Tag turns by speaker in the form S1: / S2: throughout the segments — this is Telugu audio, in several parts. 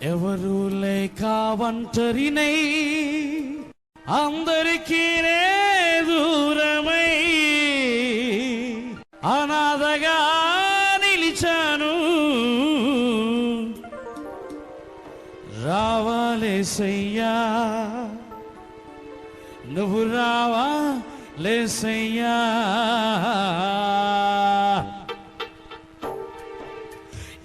S1: ఎవరు లేక ఒంటరినై అందరికీ దూరమై అనాథగా నిలిచాను. రావాలేసయ్యా నువ్వు రావా లేసయ్యా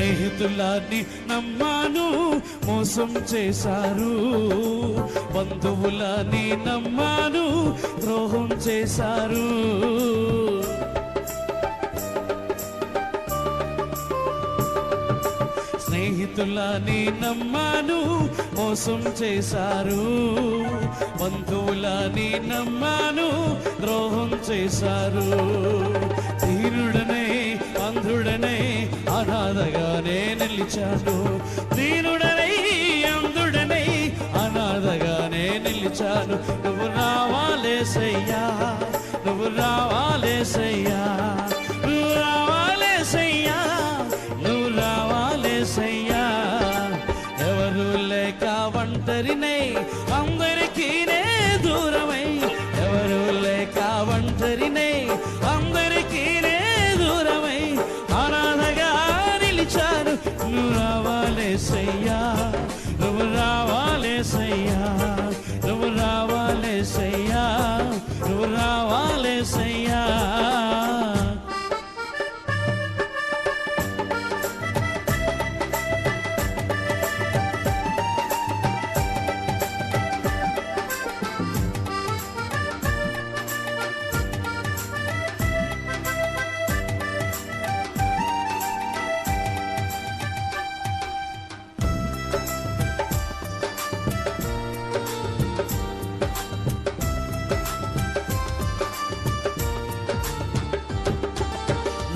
S1: స్నేహితులని నమ్మాను మోసం చేశారు. బంధువులని నమ్మాను ద్రోహం చేశారు. స్నేహితులని నమ్మాను మోసం చేశారు. బంధువులని నమ్మాను ద్రోహం చేశారు. ధీరుడనే అంధుడనే అనాథగానే నిలిచాను. దీనుడనై అందుడనై అనాథగానే నిలిచాను. నువ్వు రావాలేసయ్యా నువ్వు రావాలేసయ్యా.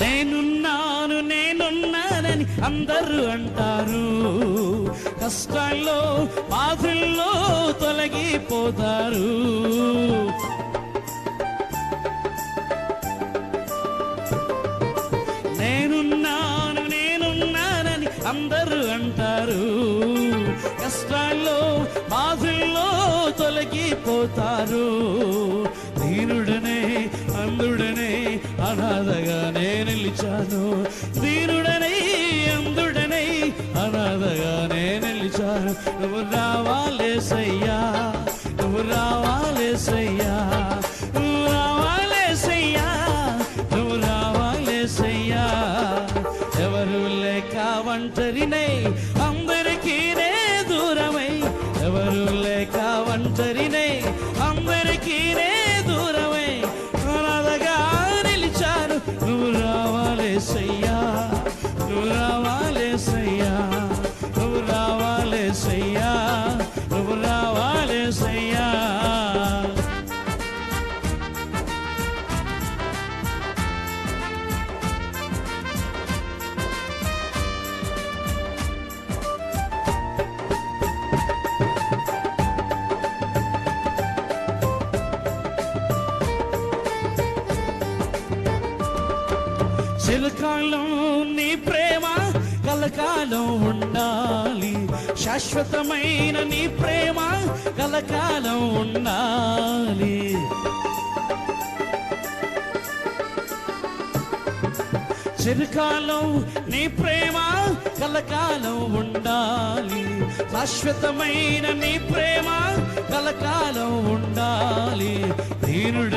S1: నేనున్నాను నేనున్నానని అందరూ అంటారు. కష్టాల్లో బాధల్లో తొలగిపోతారు. నేనున్నాను నేనున్నానని అందరూ అంటారు. కష్టాల్లో బాధల్లో తొలగిపోతారు. నువ్వు రావాలేసయ్యా నువ్వు రావాలేసయ్యా నువ్వు రావాలేసయ్యా నువ్వు రావాలేసయ్యా ఎవరు లేక ఒంటరినై అందరికీ దూరమై ఎవరు లేక ఒంటరినై చిరకాలం నీ ప్రేమ కలకాలం ఉండాలి. శాశ్వతమైన నీ ప్రేమ కలకాలం ఉండాలి. చిరకాలం నీ ప్రేమ కలకాలం ఉండాలి. శాశ్వతమైన నీ ప్రేమ కలకాలం ఉండాలి. దీనుడనే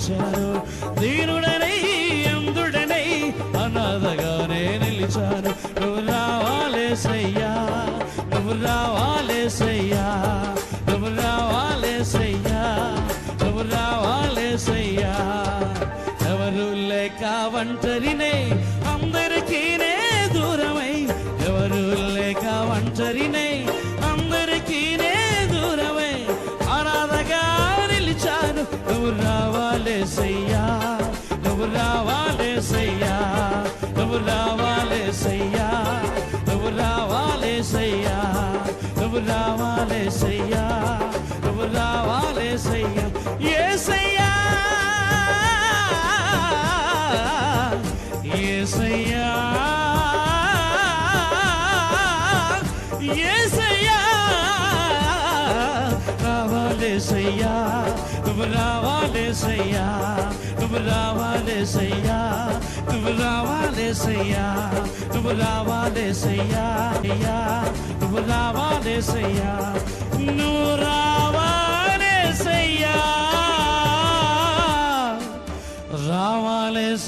S1: నిలిచాను దీనుడనై అందుడనై అనాథగానే నిలిచాను నువ్వు రావాలేసయ్యా నువ్వు రావాలేసయ్యా నువ్వు రావాలే సయ్యా నువ్వు రావాలే సయ్యా నువ్వు రావాలే సయ్యా నువ్వు రావాలే సయ్యా నువ్వు రావాలే సయ్యా ఏసయ్యా ఏసయ్యా ఏసయ్యా రావాలే సయ్యా నువ్వు రావాలే సయ్యా నువ్వు రావాలేసయ్యా నువ్వు రావాలేసయ్యా నువ్వు రావాలేసయ్యా అయ్యా నువ్వు రావాలేసయ్యా నువ్వు రావాలేసయ్యా రావాలేస